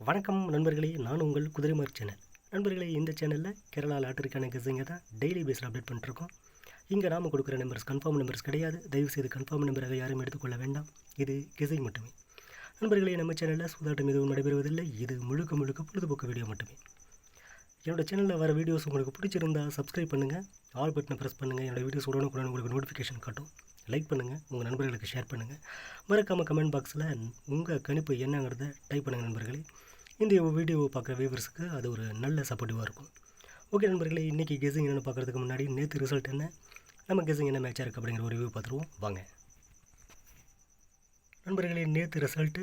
வணக்கம் நண்பர்களே நான் உங்கள் குதிரைமார் சேனல். நண்பர்களே இந்த சேனலில் கேரளா லாட்டரிக்கான கெஸிங்க தான் டெய்லி பேஸில் அப்டேட் பண்ணிட்டுருக்கோம். இங்கே நாம கொடுக்குற நம்பர்ஸ் கன்ஃபார்ம் நம்பர்ஸ் கிடையாது. தயவுசெய்து கன்ஃபார்ம் நம்பராக யாரும் எடுத்துக்கொள்ள வேண்டாம். இது கெஸிங் மட்டுமே. நண்பர்களே நம்ம சேனலில் சூதாட்டம் எதுவும் நடைபெறுவதில்லை. இது முழுக்க முழுக்க பொழுதுபோக்கு வீடியோ மட்டுமே. என்னோட சேனலில் வர வீடியோஸ் உங்களுக்கு பிடிச்சிருந்தா சப்ஸ்கிரைப் பண்ணுங்கள் ஆல் பட்டனை ப்ரெஸ் பண்ணுங்கள் என்னோட வீடியோஸ் உடனுக்குடன் உங்களுக்கு நோட்டிஃபிகேஷன் காட்டும். லைக் பண்ணுங்கள் உங்கள் நண்பர்களுக்கு ஷேர் பண்ணுங்கள் மறக்காமல் கமெண்ட் பாக்ஸில் உங்கள் கணிப்பு என்னங்கிறத டைப் பண்ணுங்கள் நண்பர்களே. இந்த வீடியோவை பார்க்குற வியூவர்ஸுக்கு அது ஒரு நல்ல சப்போர்ட்டிவாக இருக்கும். ஓகே நண்பர்களே இன்றைக்கி கெஸிங் என்னென்னு பார்க்குறதுக்கு முன்னாடி நேற்று ரிசல்ட் என்ன? நம்ம கெஸிங் என்ன மேட்சாக இருக்குது அப்படிங்கிற ஒரு வியூ பார்த்துருவோம். வாங்க. நண்பர்களே நேற்று ரிசல்ட்டு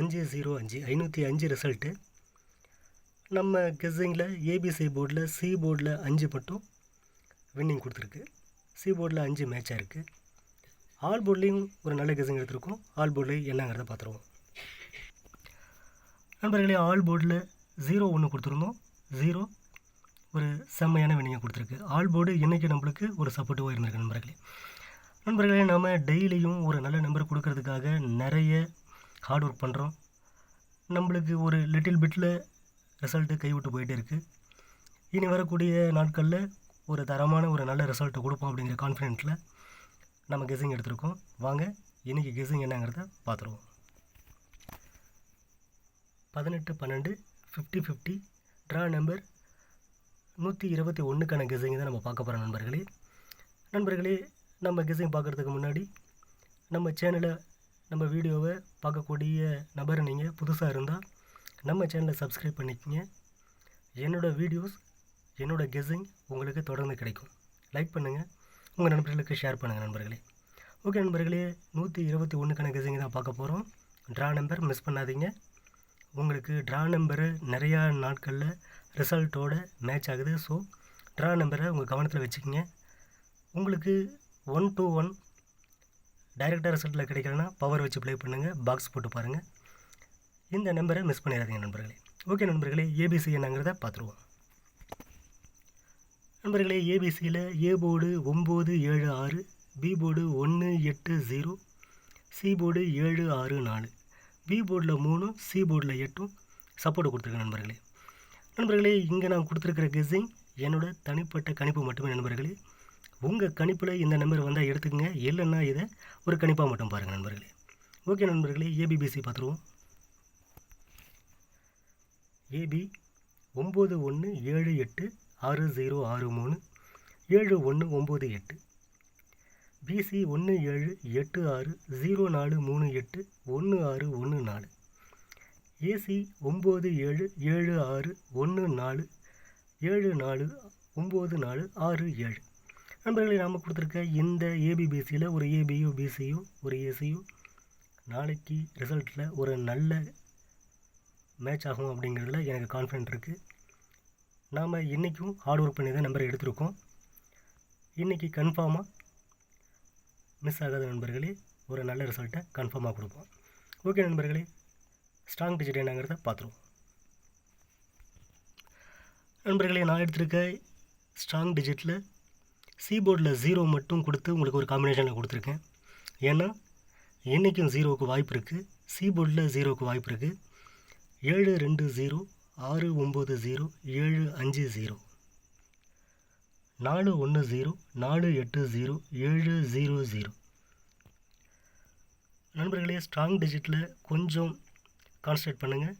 அஞ்சு ஜீரோ அஞ்சு ஐநூற்றி அஞ்சு ரிசல்ட்டு நம்ம கெஸ்ஸிங்கில் ஏபிசி போர்டில் சி போர்டில் அஞ்சு மட்டும் வின்னிங் கொடுத்துருக்கு. சி போர்டில் அஞ்சு மேட்சாக இருக்குது ஆல் போர்ட்லேயும் ஒரு நல்ல கெஸ்ஸிங் எடுத்திருக்கோம். ஆல் போர்டில் என்னங்கிறத பார்த்துருவோம். நண்பர்களே ஆல் போர்டில் ஜீரோ ஒன்று கொடுத்துருந்தோம். ஜீரோ ஒரு செம்மையான வினையை கொடுத்துருக்கு. ஆல் போர்டு இன்றைக்கி நம்மளுக்கு ஒரு சப்போர்ட்டிவாக இருந்திருக்கு நண்பர்களே? நண்பர்களே நம்ம டெய்லியும் ஒரு நல்ல நம்பர் கொடுக்கறதுக்காக நிறைய ஹார்ட் ஒர்க் பண்ணுறோம் நம்மளுக்கு ஒரு லிட்டில் பிட்டில் ரிசல்ட்டு கைவிட்டு போயிட்டே இருக்குது இனி வரக்கூடிய நாட்களில் ஒரு தரமான ஒரு நல்ல ரிசல்ட்டை கொடுப்போம் அப்படிங்கிற கான்ஃபிடென்ட்டில் நம்ம கெஸ்ஸிங் எடுத்திருக்கோம். வாங்க இன்றைக்கி கெஸ்ஸிங் என்னங்கிறத பார்த்துருவோம். பதினெட்டு பன்னெண்டு ஃபிஃப்டி ஃபிஃப்டி ட்ரா நம்பர் நூற்றி இருபத்தி ஒன்றுக்கான கெஸிங் தான் நம்ம பார்க்க போகிறோம் நண்பர்களே. நண்பர்களே நம்ம கெஸ்ஸிங் பார்க்குறதுக்கு முன்னாடி நம்ம சேனலை நம்ம வீடியோவை பார்க்கக்கூடிய நபர் நீங்கள் புதுசாக இருந்தால் நம்ம சேனலை சப்ஸ்கிரைப் பண்ணிக்கோங்க. என்னோடய வீடியோஸ் என்னோடய கெஸ்ஸிங் உங்களுக்கு தொடர்ந்து கிடைக்கும். லைக் பண்ணுங்கள் உங்கள் நண்பர்களுக்கு ஷேர் பண்ணுங்கள் நண்பர்களே. ஓகே நண்பர்களே நூற்றி இருபத்தி ஒன்றுக்கான கெஸ்ஸிங் தான் பார்க்க போகிறோம் ட்ரா நம்பர் மிஸ் பண்ணாதீங்க. உங்களுக்கு ட்ரா நம்பரு நிறையா நாட்களில் ரிசல்ட்டோட மேட்ச் ஆகுது. ஸோ ட்ரா நம்பரை உங்கள் கவனத்தில் வச்சுக்கோங்க. உங்களுக்கு ஒன் டூ ஒன் டைரெக்டாக ரிசல்ட்டில் கிடைக்கலன்னா பவர் வச்சு ப்ளே பண்ணுங்கள் பாக்ஸ் போட்டு பாருங்கள் இந்த நம்பரை மிஸ் பண்ணிடாதீங்க நண்பர்களே. ஓகே நண்பர்களே ஏபிசி என்னங்கிறத பார்த்துருவோம். நண்பர்களே ஏபிசியில் ஏ போர்டு ஒம்பது ஏழு ஆறு பி போர்டு ஒன்று எட்டு ஜீரோ சி போர்டு ஏழு ஆறு நாலு. பி போர்டில் மூணும் சி போர்டில் எட்டும் சப்போர்ட் கொடுத்துருக்கேன் நண்பர்களே. நண்பர்களே இங்கே நான் கொடுத்துருக்கிற கெஸ்ஸிங் என்னோட தனிப்பட்ட கணிப்பு மட்டுமே நண்பர்களே. உங்கள் கணிப்பில் இந்த நம்பர் வந்தால் எடுத்துக்கங்க இல்லைன்னா இதை ஒரு கணிப்பாக மட்டும் பாருங்கள் நண்பர்களே. ஓகே நண்பர்களே ஏபிபிசி பார்த்துருவோம் ஏபி ஒம்பது ஒன்று ஏழு எட்டு ஆறு ஜீரோ ஆறு மூணு ஏழு ஒன்று ஒம்பது எட்டு. பிசி ஒன்று ஏழு எட்டு ஆறு ஜீரோ நாலு மூணு எட்டு ஒன்று ஆறு ஒன்று நாலு. ஏசி ஒம்பது ஏழு ஏழு ஆறு ஒன்று நாலு ஏழு நாலு ஒம்பது நாலு ஆறு ஏழு. நண்பர்களை நாம் கொடுத்துருக்க இந்த ஏபிபிசியில் ஒரு ஏபியோ பிசியோ ஒரு ஏசியோ நாளைக்கு ரிசல்ட்டில் ஒரு நல்ல மேட்ச் ஆகும் அப்படிங்கிறதுல எனக்கு கான்ஃபிடென்ட் இருக்குது நாம் இன்றைக்கும் ஹார்ட் ஒர்க் பண்ணி தான் நம்பரை எடுத்திருக்கோம். இன்றைக்கி கன்ஃபார்மாக மிஸ் ஆகாத நண்பர்களே ஒரு நல்ல ரிசல்ட்டை கன்ஃபார்மாக கொடுப்போம். ஓகே நண்பர்களே ஸ்ட்ராங் டிஜிட் என்னங்கிறத பார்த்துருவோம். நண்பர்களே நான் எடுத்திருக்க ஸ்ட்ராங் டிஜிட்டில் சி போர்டில் ஜீரோ மட்டும் கொடுத்து உங்களுக்கு ஒரு காம்பினேஷனில் கொடுத்துருக்கேன். ஏன்னா என்றைக்கும் ஜீரோவுக்கு வாய்ப்பு இருக்குது சி போர்டில் ஜீரோவுக்கு வாய்ப்பு இருக்குது ஏழு ரெண்டு ஜீரோ ஆறு ஒம்பது ஜீரோ ஏழு அஞ்சு ஜீரோ. நாலு ஒன்று ஜீரோ நாலு எட்டு ஜீரோ ஏழு ஜீரோ ஜீரோ. நண்பர்களே ஸ்ட்ராங் டிஜிட்டில் கொஞ்சம் கான்சன்ட்ரேட் பண்ணுங்கள்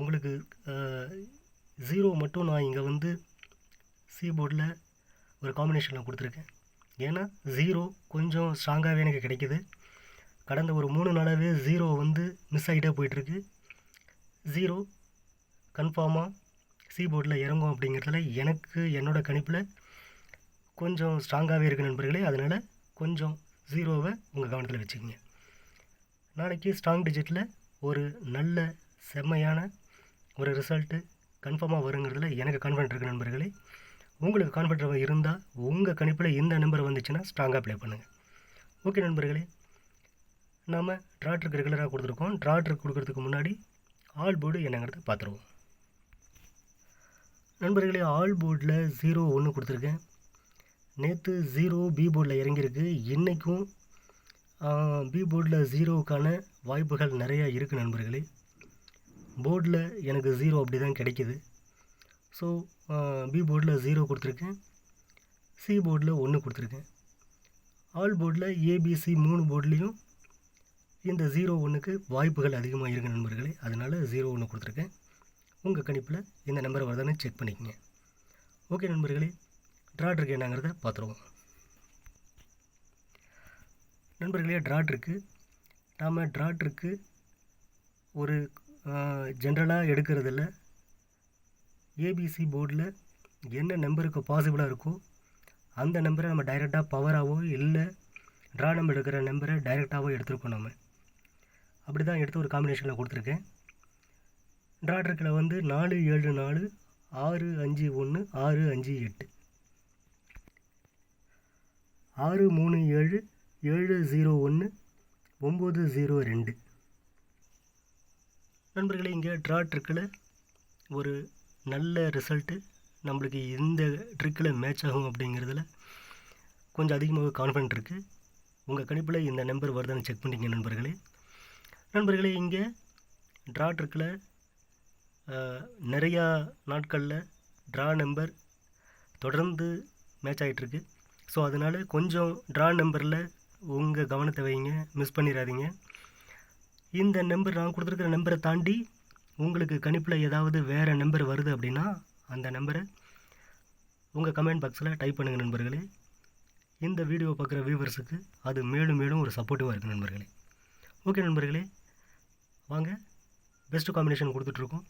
உங்களுக்கு ஜீரோ மட்டும் நான் இங்கே வந்து சி போர்டில் ஒரு காம்பினேஷனில் கொடுத்துருக்கேன். ஏன்னா ஜீரோ கொஞ்சம் ஸ்ட்ராங்காகவே எனக்கு கிடைக்கிது. கடந்த ஒரு மூணு நாளாகவே ஜீரோ வந்து மிஸ் ஆகிட்டே போயிட்டுருக்கு ஜீரோ கன்ஃபார்மாக சி போர்டில் இறங்கும் அப்படிங்கிறதுல எனக்கு என்னோடய கணிப்பில் கொஞ்சம் ஸ்ட்ராங்காகவே இருக்குது நண்பர்களே. அதனால் கொஞ்சம் ஜீரோவை உங்கள் கவனத்தில் வச்சுக்கோங்க. நாளைக்கு ஸ்ட்ராங் டிஜிட்டில் ஒரு நல்ல செம்மையான ஒரு ரிசல்ட்டு கன்ஃபார்மாக வருங்கிறதுல எனக்கு கான்ஃபிடென்ட் இருக்குது நண்பர்களே. உங்களுக்கு கான்ஃபிடென்ட் இருந்தால் உங்கள் கணிப்பில் இந்த நம்பர் வந்துச்சுன்னா ஸ்ட்ராங்காக ப்ளே பண்ணுங்கள் ஓகே நண்பர்களே. நாம் ட்ராட்ருக்கு ரெகுலராக கொடுத்துருக்கோம். ட்ராட்ருக்கு கொடுக்கறதுக்கு முன்னாடி ஆல் போர்டு என்னங்கிறத பார்த்துருவோம். நண்பர்களே ஆல் போர்டில் ஜீரோ ஒன்று கொடுத்துருக்கேன். நேற்று ஜீரோ பி போர்டில் இறங்கியிருக்கு. இன்றைக்கும் பி போர்டில் ஜீரோவுக்கான வாய்ப்புகள் நிறையா இருக்குது நண்பர்களே. போர்டில் எனக்கு ஜீரோ அப்படி தான் கிடைக்கிது ஸோ பி போர்டில் ஜீரோ கொடுத்துருக்கேன். சி போர்டில் ஒன்று கொடுத்துருக்கேன். ஆல் போர்டில் ஏபிசி மூணு போர்ட்லேயும் இந்த ஜீரோ ஒன்றுக்கு வாய்ப்புகள் அதிகமாக இருக்குது நண்பர்களே. அதனால் ஜீரோ ஒன்று கொடுத்துருக்கேன். உங்கள் கணிப்பில் இந்த நம்பர் வருதான்னு செக் பண்ணிக்கங்க. ஓகே நண்பர்களே ட்ராட் இருக்கு என்னங்கிறத பார்த்துருவோம். நண்பர்களே ட்ராட் இருக்கு நாம் ட்ராட் இருக்கு ஒரு ஜென்ரலாக எடுக்கிறதில்ல. ஏபிசி போர்டில் என்ன நம்பருக்கு பாசிபிளாக இருக்கோ அந்த நம்பரை நம்ம டைரெக்டாக பவராகவோ இல்லை ட்ரா நம்பர் எடுக்கிற நம்பரை டைரெக்டாகவோ எடுத்துருக்கோம் நம்ம அப்படி தான் எடுத்து ஒரு காம்பினேஷனில் கொடுத்துருக்கேன். ட்ரா வந்து நாலு ஏழு நாலு ஆறு அஞ்சு ஒன்று ஆறு அஞ்சு எட்டு. ஆறு மூணு ஏழு ஏழு ஜீரோ ஒன்று ஒம்பது ஜீரோ ரெண்டு. நண்பர்களே இங்கே ட்ரா ட்ரிக்கில் ஒரு நல்ல ரிசல்ட்டு நம்மளுக்கு இந்த ட்ரிக்கில் மேட்ச் ஆகும் அப்படிங்கிறதுல கொஞ்சம் அதிகமாக கான்ஃபிடென்ட் இருக்குது உங்கள் கணிப்பில் இந்த நம்பர் வருதான்னு செக் பண்ணிங்க நண்பர்களே. நண்பர்களே இங்கே ட்ரா ட்ரிக்கில் நிறையா நாட்களில் ட்ரா நம்பர் தொடர்ந்து மேட்ச் ஆகிட்டுருக்கு ஸோ அதனால் கொஞ்சம் ட்ரா நம்பரில் உங்கள் கவனத்தை வைங்க மிஸ் பண்ணிடாதீங்க இந்த நம்பர் நான் கொடுத்துருக்குற நம்பரை தாண்டி உங்களுக்கு கணிப்பில் ஏதாவது வேறு நம்பர் வருது அப்படின்னா அந்த நம்பரை உங்கள் கமெண்ட் பாக்ஸில் டைப் பண்ணுங்கள் நண்பர்களே. இந்த வீடியோ பார்க்குற வியூவர்ஸுக்கு அது மேலும் மேலும் ஒரு சப்போர்ட்டிவாக இருக்குது நண்பர்களே. ஓகே நண்பர்களே வாங்க பெஸ்ட்டு காம்பினேஷன் கொடுத்துட்ருக்கோம்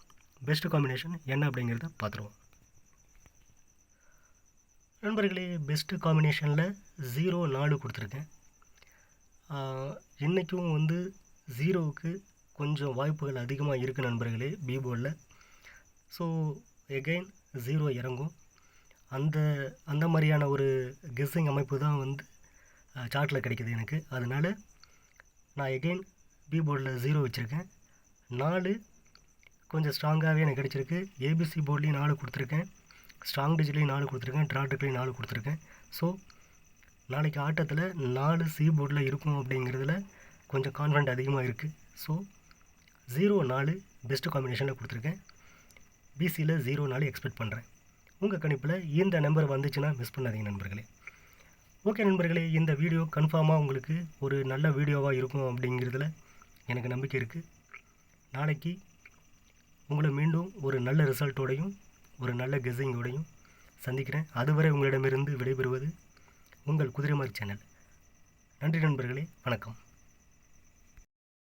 பெஸ்ட்டு காம்பினேஷன் என்ன அப்படிங்கிறத பார்த்துருவோம். நண்பர்களே பெஸ்ட்டு காம்பினேஷனில் ஜீரோ நாலு கொடுத்துருக்கேன். இன்றைக்கும் வந்து ஜீரோவுக்கு கொஞ்சம் வாய்ப்புகள் அதிகமாக இருக்குது நண்பர்களே பி போர்டில் ஸோ எகைன் ஜீரோ இறங்கும். அந்த அந்த மாதிரியான ஒரு கெஸ்ஸிங் அமைப்பு தான் வந்து சார்ட்டில் கிடைக்கிது எனக்கு. அதனால் நான் எகெயின் பி போர்டில் ஜீரோ வச்சுருக்கேன். நாலு கொஞ்சம் ஸ்ட்ராங்காகவே எனக்கு கிடச்சிருக்கு. ஏபிசி போர்ட்லேயும் நாலு கொடுத்துருக்கேன். ஸ்ட்ராங் டிஜிட்லேயும் நாலு கொடுத்துருக்கேன். ட்ராட்டுக்குலேயும் நாலு கொடுத்துருக்கேன். ஸோ நாளைக்கு ஆட்டத்தில் நாலு சி போர்டில் இருக்கும் அப்படிங்கிறதுல கொஞ்சம் கான்ஃபிடென்ட் அதிகமாக இருக்குது ஸோ ஜீரோ நாலு பெஸ்ட்டு காம்பினேஷனில் கொடுத்துருக்கேன். பிசியில் ஜீரோ நாலு எக்ஸ்பெக்ட் பண்ணுறேன் உங்கள் கணிப்பில் இந்த நம்பர் வந்துச்சுன்னா மிஸ் பண்ணாதீங்க நண்பர்களே. ஓகே நண்பர்களே இந்த வீடியோ கன்ஃபார்மாக உங்களுக்கு ஒரு நல்ல வீடியோவாக இருக்கும் அப்படிங்கிறதுல எனக்கு நம்பிக்கை இருக்குது நாளைக்கு உங்களை மீண்டும் ஒரு நல்ல ரிசல்ட்டோடையும் ஒரு நல்ல கெஸிங்கோடையும் சந்திக்கிறேன். அதுவரை உங்களிடமிருந்து விடைபெறுவது உங்கள் குதிரைமாரி சேனல். நன்றி நண்பர்களே வணக்கம்.